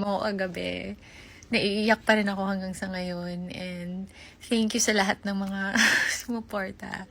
mo kagabi. Naiiyak pa rin ako hanggang sa ngayon. And thank you sa lahat ng mga sumuporta.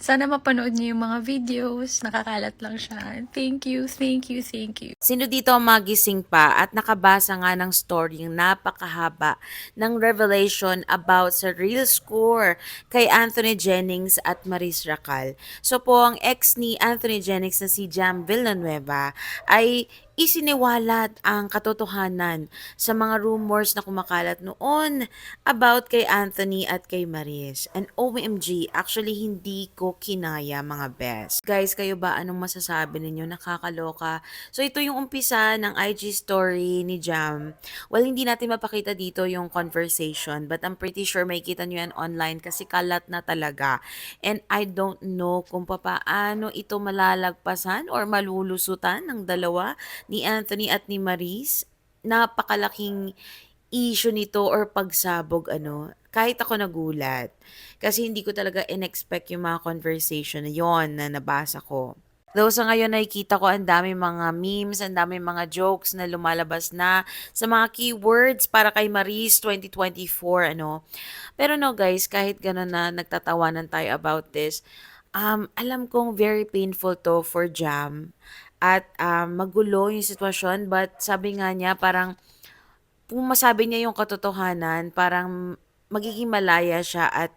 Sana mapanood niyo yung mga videos. Nakakalat lang siya. Thank you, thank you, thank you. Sino dito ang magising pa at nakabasa nga ng story yung napakahaba ng revelation about sa real score kay Anthony Jennings at Maris Racal. So po, ang ex ni Anthony Jennings na si Jam Villanueva ay isiniwalat ang katotohanan sa mga rumors na kumakalat noon about kay Anthony at kay Maris. And OMG, actually hindi ko kinaya mga best. Guys, kayo ba anong masasabi ninyo? Nakakaloka. So ito yung umpisa ng IG story ni Jam. Well, hindi natin mapakita dito yung conversation but I'm pretty sure may kita nyo yan online kasi kalat na talaga. And I don't know kung papaano ito malalagpasan or malulusutan ng dalawa ni Anthony at ni Maris. Napakalaking issue nito or pagsabog ano. Kahit ako nagulat. Kasi hindi ko talaga in-expect yung mga conversation na yon na nabasa ko. Though sa ngayon nakikita ko ang dami mga memes, ang dami mga jokes na lumalabas na sa mga keywords para kay Maris 2024 ano. Pero no guys, kahit gano'n na nagtatawanan tayo about this, um, alam kong very painful to for Jam at um, magulo yung sitwasyon. But sabi nga niya parang kung masabi niya yung katotohanan, parang magiging malaya siya at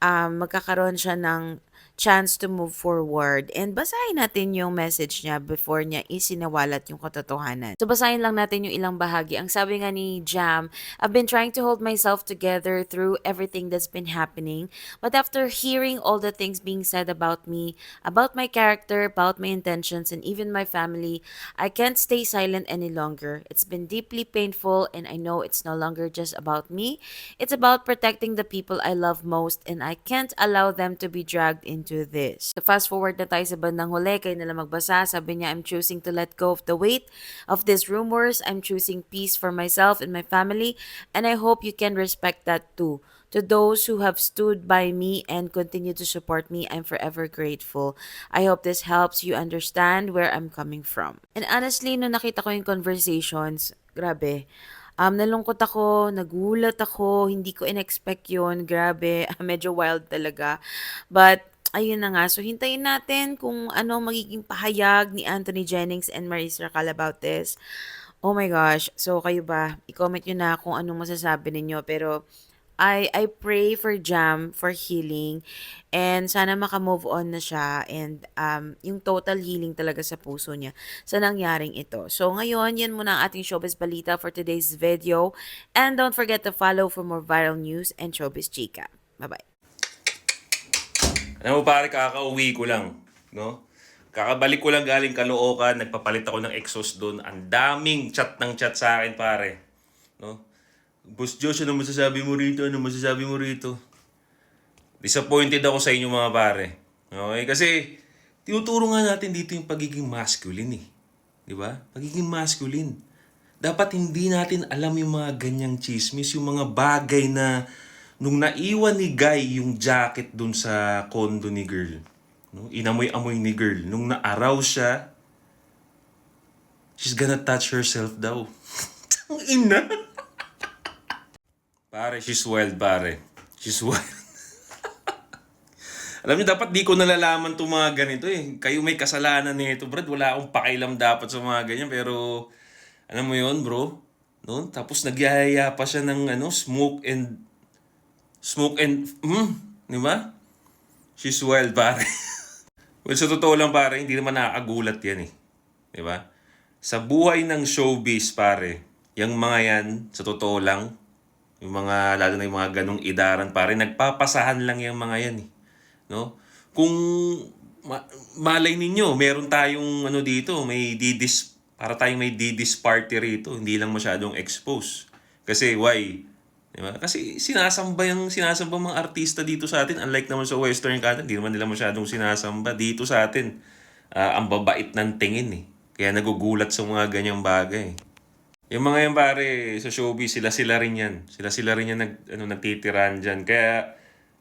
um, magkakaroon siya ng chance to move forward. And basahin natin yung message niya before niya isinawalat yung katotohanan. So basahin lang natin yung ilang bahagi. Ang sabi nga ni Jam, I've been trying to hold myself together through everything that's been happening. But after hearing all the things being said about me, about my character, about my intentions, and even my family, I can't stay silent any longer. It's been deeply painful and I know it's no longer just about me. It's about protecting the people I love most and I can't allow them to be dragged into this. So fast forward na tayo sa bandang huli, kayo nila magbasa. Sabi niya, I'm choosing to let go of the weight of these rumors. I'm choosing peace for myself and my family and I hope you can respect that too. To those who have stood by me and continue to support me, I'm forever grateful. I hope this helps you understand where I'm coming from. And honestly, nung nakita ko yung conversations, grabe, Um, nalungkot ako, nagulat ako, hindi ko in-expect yun. Grabe, medyo wild talaga. But, ayun na nga. So, hintayin natin kung ano magiging pahayag ni Anthony Jennings and Marisa Racal about this. Oh my gosh. So, kayo ba? I-comment nyo na kung anong masasabi ninyo. Pero, I, I pray for Jam for healing and sana maka-move on na siya and um, yung total healing talaga sa puso niya sa nangyaring ito. So ngayon, yan muna ang ating showbiz balita for today's video and don't forget to follow for more viral news and showbiz chika. Bye-bye. Alam mo pare, kakauwi ko lang, no? Kakabalik ko lang galing Caloocan, nagpapalit ako ng exhaust doon. Ang daming chat ng chat sa akin, pare. No? Boss Josh, ano masasabi mo rito? Ano masasabi mo rito? Disappointed ako sa inyo mga pare. Okay? Kasi, tinuturo nga natin dito yung pagiging masculine eh. Di ba? Pagiging masculine. Dapat hindi natin alam yung mga ganyang chismis, yung mga bagay na nung naiwan ni Guy yung jacket dun sa condo ni girl. No? Inamoy-amoy ni girl. Nung naaraw siya, she's gonna touch herself daw. Ang ina! Pare, she's wild, pare. She's wild. Alam niyo, dapat di ko nalalaman itong mga ganito eh. Kayo may kasalanan nito, Brad. Wala akong pakialam dapat sa mga ganyan. Pero, alam mo yon bro? No? Tapos nagyayaya pa siya ng ano, smoke and... Smoke and... Mm, di ba? She's wild, pare. well, sa totoo lang, pare, hindi naman nakakagulat yan eh. Di ba? Sa buhay ng showbiz, pare, yung mga yan, sa totoo lang, yung mga, lalo na yung mga ganong idaran, pare, nagpapasahan lang yung mga yan eh. No? Kung ma- malay ninyo, meron tayong ano dito, may didis, para tayong may didis party rito, hindi lang masyadong expose. Kasi why? Di? Kasi sinasamba yung sinasamba mga artista dito sa atin, unlike naman sa western country, hindi naman nila masyadong sinasamba dito sa atin. ah, ang babait ng tingin eh. Kaya nagugulat sa mga ganyang bagay. Yung mga yan pare, sa showbiz, sila-sila rin yan. Sila-sila rin yan nag, ano, nagtitiran dyan. Kaya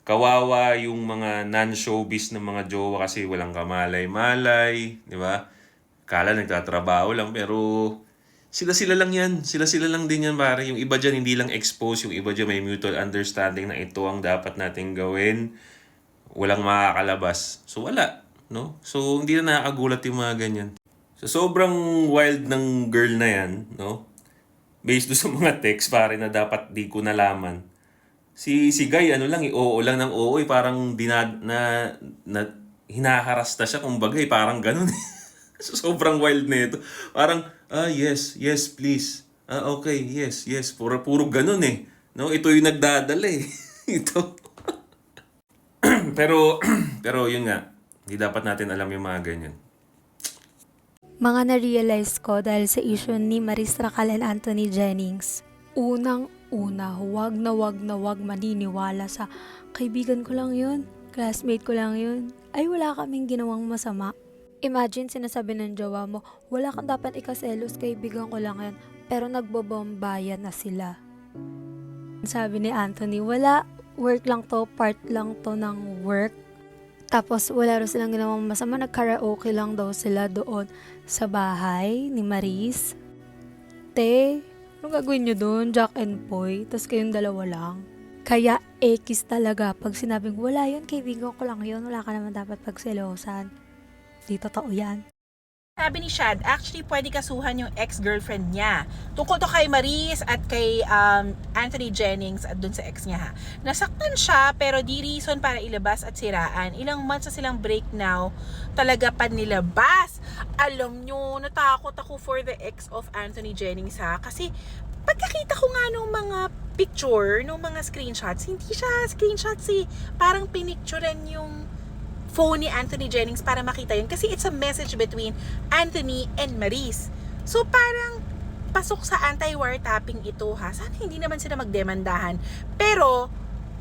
kawawa yung mga non-showbiz ng mga jowa kasi walang kamalay-malay, di ba? Kala nagtatrabaho lang pero sila-sila lang yan. Sila-sila lang din yan, pare. Yung iba dyan, hindi lang expose. Yung iba dyan, may mutual understanding na ito ang dapat nating gawin. Walang makakalabas. So, wala. No? So, hindi na nakakagulat yung mga ganyan. So, sobrang wild ng girl na yan, no? Based doon sa mga text, pare, na dapat di ko nalaman. Si, si Guy, ano lang, eh, oo lang ng oo, eh, parang dinad, na, na, hinaharasta siya, kumbaga, eh, parang ganun. so, sobrang wild na ito. Parang, ah, yes, yes, please. Ah, okay, yes, yes. Puro, puro ganun eh. No, ito yung nagdadala eh. ito. pero, pero yun nga, hindi dapat natin alam yung mga ganyan. Mga na-realize ko dahil sa issue ni Maris Racal and Anthony Jennings. Unang-una, huwag na wag na wag maniniwala sa kaibigan ko lang yun, classmate ko lang yun. Ay wala kaming ginawang masama. Imagine sinasabi ng jowa mo, wala kang dapat ikaselos, kaibigan ko lang yan. Pero nagbobombayan na sila. Sabi ni Anthony, wala, work lang to, part lang to ng work. Tapos wala rin silang ginawang masama, nag-karaoke lang daw sila doon sa bahay ni Maris. Te, anong gagawin nyo doon? Jack and Poy, tas kayong dalawa lang. Kaya ekis talaga pag sinabing wala yun, kaibigan ko lang yun, wala ka naman dapat pagselosan. Di totoo yan. Sabi ni Shad, actually pwede kasuhan yung ex-girlfriend niya. Tungkol to kay Maris at kay um, Anthony Jennings at dun sa ex niya ha. Nasaktan siya pero di reason para ilabas at siraan. Ilang months na silang break now, talaga pa nilabas. Alam nyo, natakot ako for the ex of Anthony Jennings ha. Kasi pagkakita ko nga nung mga picture, nung mga screenshots, hindi siya screenshots eh. Parang pinicturean yung phone ni Anthony Jennings para makita yun. Kasi it's a message between Anthony and Maris. So parang pasok sa anti-wiretapping ito ha. Sana hindi naman sila magdemandahan. Pero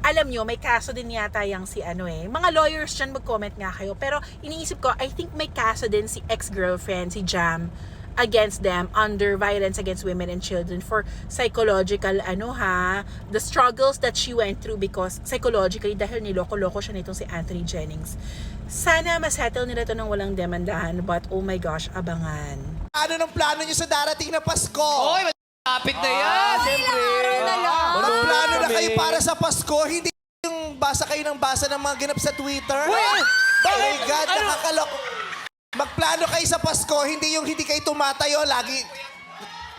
alam nyo, may kaso din yata yung si ano eh. Mga lawyers dyan mag-comment nga kayo. Pero iniisip ko, I think may kaso din si ex-girlfriend, si Jam, against them under violence against women and children for psychological ano ha the struggles that she went through because psychologically dahil niloko-loko siya nitong si Anthony Jennings sana masettle nila to ng walang demandahan but oh my gosh abangan Ano ng plano niyo sa darating na Pasko? Oy, malapit na yan. Siyempre. Magplano na kayo para sa Pasko? Hindi yung basa kayo ng basa ng mga ganap sa Twitter? Well, Oh my God, nakakalok. Magplano kayo sa Pasko, hindi yung hindi kayo tumatayo, lagi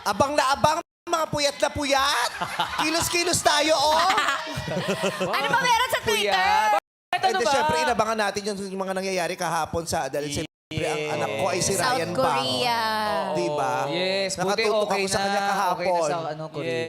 abang na abang, mga puyat na puyat. Kilos-kilos tayo, oh. Ano ba meron sa Twitter? Ito And ba? syempre, inabangan natin yung, yung mga nangyayari kahapon sa, dahil siyempre, ang anak ko ay si Ryan Bang. Di ba? Yes, buti Nakatutok okay ako sa na. kanya kahapon. Okay na sa ano, Korea.